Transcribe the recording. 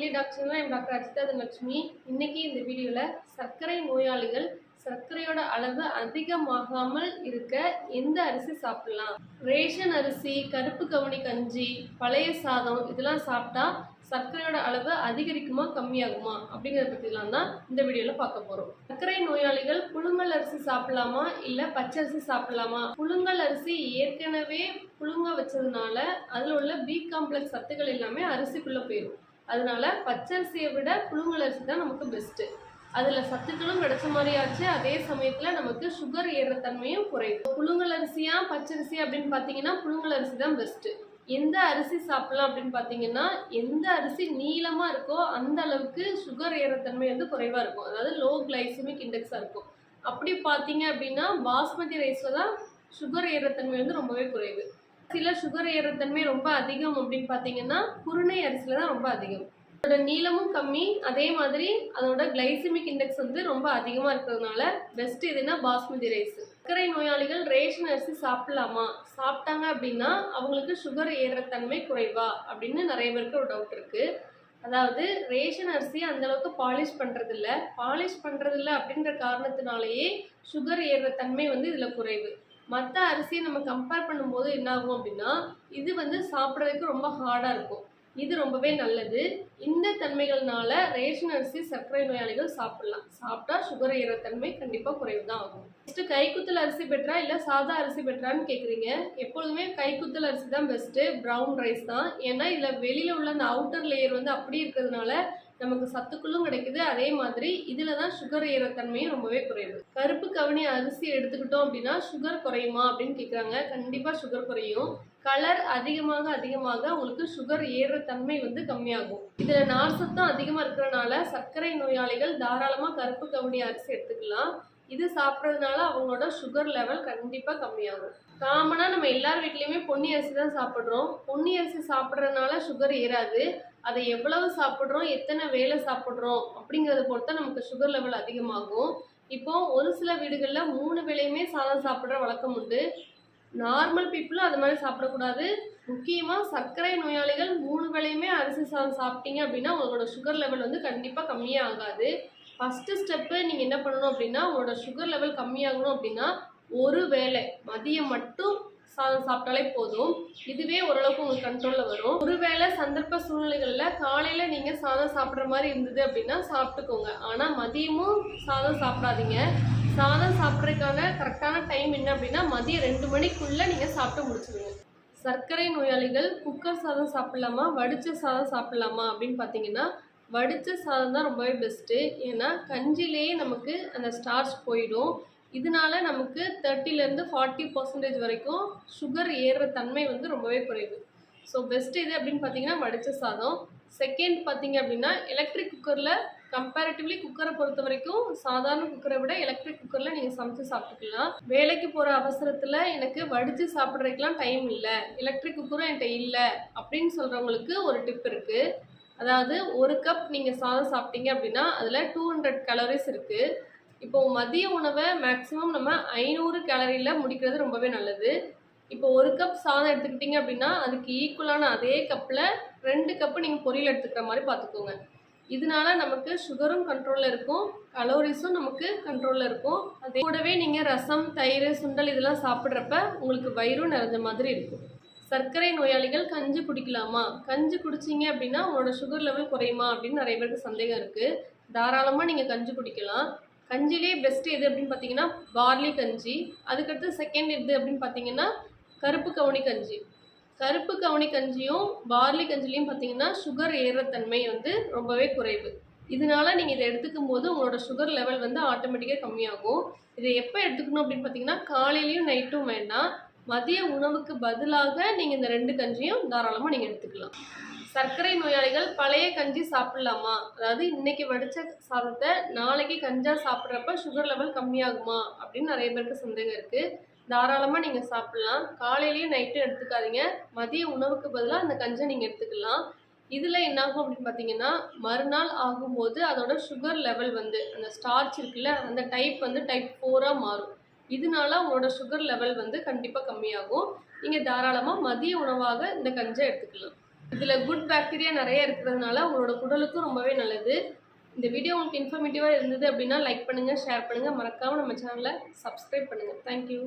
Family டாக்டர்னா என் doctor Ajitha Lakshmi. இன்னைக்கு இந்த வீடியோவில் சர்க்கரை நோயாளிகள் சர்க்கரையோட அளவு அதிகமாகாமல் இருக்க எந்த அரிசி சாப்பிடலாம்? ரேஷன் அரிசி கருப்பு கவனி கஞ்சி பழைய சாதம் இதெல்லாம் சாப்பிட்டா சர்க்கரையோட அளவு அதிகரிக்குமா கம்மியாகுமா? அப்படிங்கிறத பற்றிலாம் தான் இந்த வீடியோவில் பார்க்க போகிறோம் சர்க்கரை நோயாளிகள் புழுங்கல் அரிசி சாப்பிடலாமா? இல்லை பச்சரிசி சாப்பிடலாமா? புழுங்கல் அரிசி ஏற்கனவே புழுங்க வச்சதுனால அதில் உள்ள பி காம்ப்ளெக்ஸ் சத்துக்கள் எல்லாமே அரிசிக்குள்ளே போயிடும் அதனால பச்சரிசியை விட புழுங்கலரிசி தான் நமக்கு பெஸ்ட்டு அதில் சத்துக்களும் கிடைச்ச மாதிரி ஆச்சு. அதே சமயத்தில் நமக்கு சுகர் ஏறுற தன்மையும் குறையும். புழுங்கலரிசியா பச்சரிசி அப்படின்னு பார்த்தீங்கன்னா புழுங்கலரிசி தான் பெஸ்ட்டு எந்த அரிசி சாப்பிடலாம் அப்படின்னு பார்த்தீங்கன்னா எந்த அரிசி நீளமாக இருக்கோ அந்த அளவுக்கு சுகர் ஏறுற தன்மை வந்து குறைவாக இருக்கும். அதாவது லோ கிளைசமிக் இண்டெக்ஸாக இருக்கும். அப்படி பார்த்தீங்க அப்படின்னா பாஸ்மதி ரைஸில் தான் சுகர் ஏறுற தன்மை வந்து ரொம்பவே குறைவு. சில சுகர் ஏறத்தன்மை ரொம்ப அதிகம் அப்படின்னு பார்த்தீங்கன்னா குருணை அரிசியில் தான் ரொம்ப அதிகம். அதோட நீளமும் கம்மி அதே மாதிரி அதோட கிளைசிமிக் இண்டெக்ஸ் வந்து ரொம்ப அதிகமாக இருக்கிறதுனால பெஸ்ட் எதுனா பாஸ்மதி ரைஸ் சர்க்கரை நோயாளிகள் ரேஷன் அரிசி சாப்பிடலாமா? சாப்பிட்டாங்க அப்படின்னா அவங்களுக்கு சுகர் ஏறுற தன்மை குறைவா? அப்படின்னு நிறைய பேருக்கு ஒரு டவுட் இருக்கு. அதாவது ரேஷன் அரிசி அந்தளவுக்கு பாலிஷ் பண்ணுறதில்ல பாலிஷ் பண்ணுறதில்ல அப்படின்ற காரணத்தினாலேயே சுகர் ஏறுற தன்மை வந்து இதில் குறைவு. மற்ற அரிசியை நம்ம கம்பேர் பண்ணும்போது என்ன ஆகும் அப்படின்னா இது வந்து சாப்பிட்றதுக்கு ரொம்ப ஹார்டாக இருக்கும். இது ரொம்பவே நல்லது. இந்த தன்மைகள்னால ரேஷன் அரிசி சர்க்கரை நோயாளிகள் சாப்பிடலாம். சாப்பிட்டா சுகர் ஏற தன்மை கண்டிப்பாக குறைவு தான் ஆகும். நெக்ஸ்ட் கைக்குத்தல் அரிசி பெற்றா இல்லை சாதா அரிசி பெற்றான்னு கேட்குறீங்க எப்பொழுதுமே கைக்குத்தல் அரிசி தான் பெஸ்ட்டு ப்ரௌன் ரைஸ் தான். ஏன்னா இதில் வெளியில் உள்ள அந்த அவுட்டர் லேயர் வந்து அப்படி இருக்கிறதுனால நமக்கு சத்துக்களும் கிடைக்குது. அதே மாதிரி இதில் தான் சுகர் ஏறத்தன்மையும் ரொம்பவே குறையுது கருப்பு கவனி அரிசி எடுத்துக்கிட்டோம் அப்படின்னா சுகர் குறையுமா அப்படின்னு கேட்குறாங்க கண்டிப்பாக சுகர் குறையும். கலர் அதிகமாக அதிகமாக உங்களுக்கு சுகர் ஏறுற தன்மை வந்து கம்மியாகும். இதில் நார்சத்தம் அதிகமாக இருக்கிறனால சர்க்கரை நோயாளிகள் தாராளமாக கருப்பு கவுனி அரிசி எடுத்துக்கலாம். இது சாப்பிட்றதுனால அவங்களோட சுகர் லெவல் கண்டிப்பாக கம்மியாகும். காமனாக நம்ம எல்லார் வீட்லேயுமே பொன்னி அரிசி தான் சாப்பிட்றோம். பொன்னி அரிசி சாப்பிட்றதுனால சுகர் ஏறாது. அதை எவ்வளவு சாப்பிட்றோம் எத்தனை வேலை சாப்பிட்றோம் அப்படிங்கிறத பொறுத்தா நமக்கு சுகர் லெவல் அதிகமாகும். இப்போ ஒரு சில வீடுகளில் மூணு வேளையுமே சாதம் சாப்பிட்ற வழக்கம் உண்டு. நார்மல் பீப்புளும் அது மாதிரி சாப்பிடக்கூடாது. முக்கியமாக சர்க்கரை நோயாளிகள் மூணு வேளையுமே அரிசி சாதம் சாப்பிட்டீங்க அப்படின்னா உங்களோட சுகர் லெவல் வந்து கண்டிப்பாக கம்மியே ஆகாது ஃபஸ்ட்டு ஸ்டெப்பு நீங்கள் என்ன பண்ணணும் அப்படின்னா உங்களோட சுகர் லெவல் கம்மியாகணும் அப்படின்னா ஒரு வேளை மதியம் மட்டும் சாதம் சாப்பிட்டாலே போதும். இதுவே ஓரளவுக்கு உங்களுக்கு கண்ட்ரோலில் வரும். ஒருவேளை சந்தர்ப்ப சூழ்நிலைகளில் காலையில் நீங்கள் சாதம் சாப்பிட்ற மாதிரி இருந்தது அப்படின்னா சாப்பிட்டுக்கோங்க. ஆனால் மதியமும் சாதம் சாப்பிடாதீங்க. சாதம் சாப்பிட்றதுக்கான கரெக்டான டைம் என்ன அப்படின்னா மதியம் ரெண்டு மணிக்குள்ளே நீங்கள் சாப்பிட்டு முடிச்சிடுங்க. சர்க்கரை நோயாளிகள் குக்கர் சாதம் சாப்பிட்லாமா? வடித்த சாதம் சாப்பிடலாமா அப்படின்னு பார்த்தீங்கன்னா வடித்த சாதம் தான் ரொம்பவே பெஸ்ட்டு ஏன்னா கஞ்சிலேயே நமக்கு அந்த ஸ்டார்ச் போயிடும். இதனால நமக்கு தேர்ட்டிலேருந்து ஃபார்ட்டி பர்சன்டேஜ் வரைக்கும் சுகர் ஏறுற தன்மை வந்து ரொம்பவே குறைவு. ஸோ பெஸ்ட் இது அப்படின்னு பார்த்தீங்கன்னா வடித்த சாதம். செகண்ட் பார்த்தீங்க அப்படின்னா எலக்ட்ரிக் குக்கரில் கம்பேரிட்டிவ்லி குக்கரை பொறுத்த வரைக்கும் சாதாரண குக்கரை விட எலக்ட்ரிக் குக்கரில் நீங்கள் சமைச்சு சாப்பிட்டுக்கலாம். வேலைக்கு போகிற அவசரத்தில் எனக்கு வடித்து சாப்பிட்றதுக்கெலாம் டைம் இல்லை. எலக்ட்ரிக் குக்கரும் என்கிட்ட இல்லை அப்படின்னு சொல்கிறவங்களுக்கு ஒரு டிப் இருக்குது அதாவது ஒரு கப் நீங்கள் சாதம் சாப்பிட்டீங்க அப்படின்னா அதில் டூ ஹண்ட்ரட் கலோரிஸ் இருக்குது இப்போ மதிய உணவை மேக்ஸிமம் நம்ம ஐநூறு கேலரியில் முடிக்கிறது ரொம்பவே நல்லது. இப்போ ஒரு கப் சாதம் எடுத்துக்கிட்டிங்க அப்படின்னா அதுக்கு ஈக்குவலான அதே கப்பில் ரெண்டு கப்பு நீங்கள் பொரியல் எடுத்துக்கிற மாதிரி பார்த்துக்கோங்க. இதனால நமக்கு சுகரும் கண்ட்ரோலில் இருக்கும். கலோரிஸும் நமக்கு கண்ட்ரோலில் இருக்கும். அதே கூடவே நீங்கள் ரசம் தயிர் சுண்டல் இதெல்லாம் சாப்பிட்றப்ப உங்களுக்கு வயிறும் நிறைஞ்ச மாதிரி இருக்கும். சர்க்கரை நோயாளிகள் கஞ்சி குடிக்கலாமா? கஞ்சி குடிச்சிங்க அப்படின்னா உங்களோட சுகர் லெவல் குறையுமா அப்படின்னு நிறைய பேருக்கு சந்தேகம் இருக்குது தாராளமாக நீங்கள் கஞ்சி குடிக்கலாம். கஞ்சிலே பெஸ்ட்டு எது அப்படின்னு பார்த்தீங்கன்னா பார்லி கஞ்சி. அதுக்கடுத்து செகண்ட் எது அப்படின்னு பார்த்தீங்கன்னா கருப்பு கவுனி கஞ்சி. கருப்பு கவுனி கஞ்சியும் பார்லி கஞ்சிலையும் பார்த்தீங்கன்னா சுகர் ஏறுற தன்மை வந்து ரொம்பவே குறைவு. இதனால நீங்கள் இதை எடுத்துக்கும் போது உங்களோட சுகர் லெவல் வந்து ஆட்டோமேட்டிக்காக கம்மியாகும். இதை எப்போ எடுத்துக்கணும் அப்படின்னு பார்த்தீங்கன்னா காலையிலையும் நைட்டும் வேண்டாம். மதிய உணவுக்கு பதிலாக நீங்கள் இந்த ரெண்டு கஞ்சியும் தாராளமாக நீங்கள் எடுத்துக்கலாம். சர்க்கரை நோயாளிகள் பழைய கஞ்சி சாப்பிட்லாமா? அதாவது இன்னைக்கு வடித்த சாதத்தை நாளைக்கு கஞ்சா சாப்பிட்றப்ப சுகர் லெவல் கம்மியாகுமா? அப்படின்னு நிறைய பேருக்கு சந்தேகம் இருக்குது தாராளமாக நீங்கள் சாப்பிட்லாம். காலையிலையும் நைட்டும் எடுத்துக்காதீங்க. மதிய உணவுக்கு பதிலாக அந்த கஞ்சை நீங்கள் எடுத்துக்கலாம். இதில் என்னாகும் அப்படின்னு பார்த்தீங்கன்னா மறுநாள் ஆகும்போது அதோட சுகர் லெவல் வந்து அந்த ஸ்டார்ச் இருக்குல்ல அந்த டைப் வந்து டைப் ஃபோராக மாறும். இதனால உங்களோட சுகர் லெவல் வந்து கண்டிப்பாக கம்மியாகும். நீங்கள் தாராளமாக மதிய உணவாக இந்த கஞ்சை எடுத்துக்கலாம். இதில் குட் பாக்டீரியா நிறைய இருக்கிறதுனால உங்களோட குடலுக்கும் ரொம்பவே நல்லது. இந்த வீடியோ உங்களுக்கு இன்ஃபர்மேட்டிவாக இருந்தது அப்படின்னா லைக் பண்ணுங்கள் ஷேர் பண்ணுங்கள் மறக்காமல் நம்ம சேனலை சப்ஸ்கிரைப் பண்ணுங்கள் தேங்க்யூ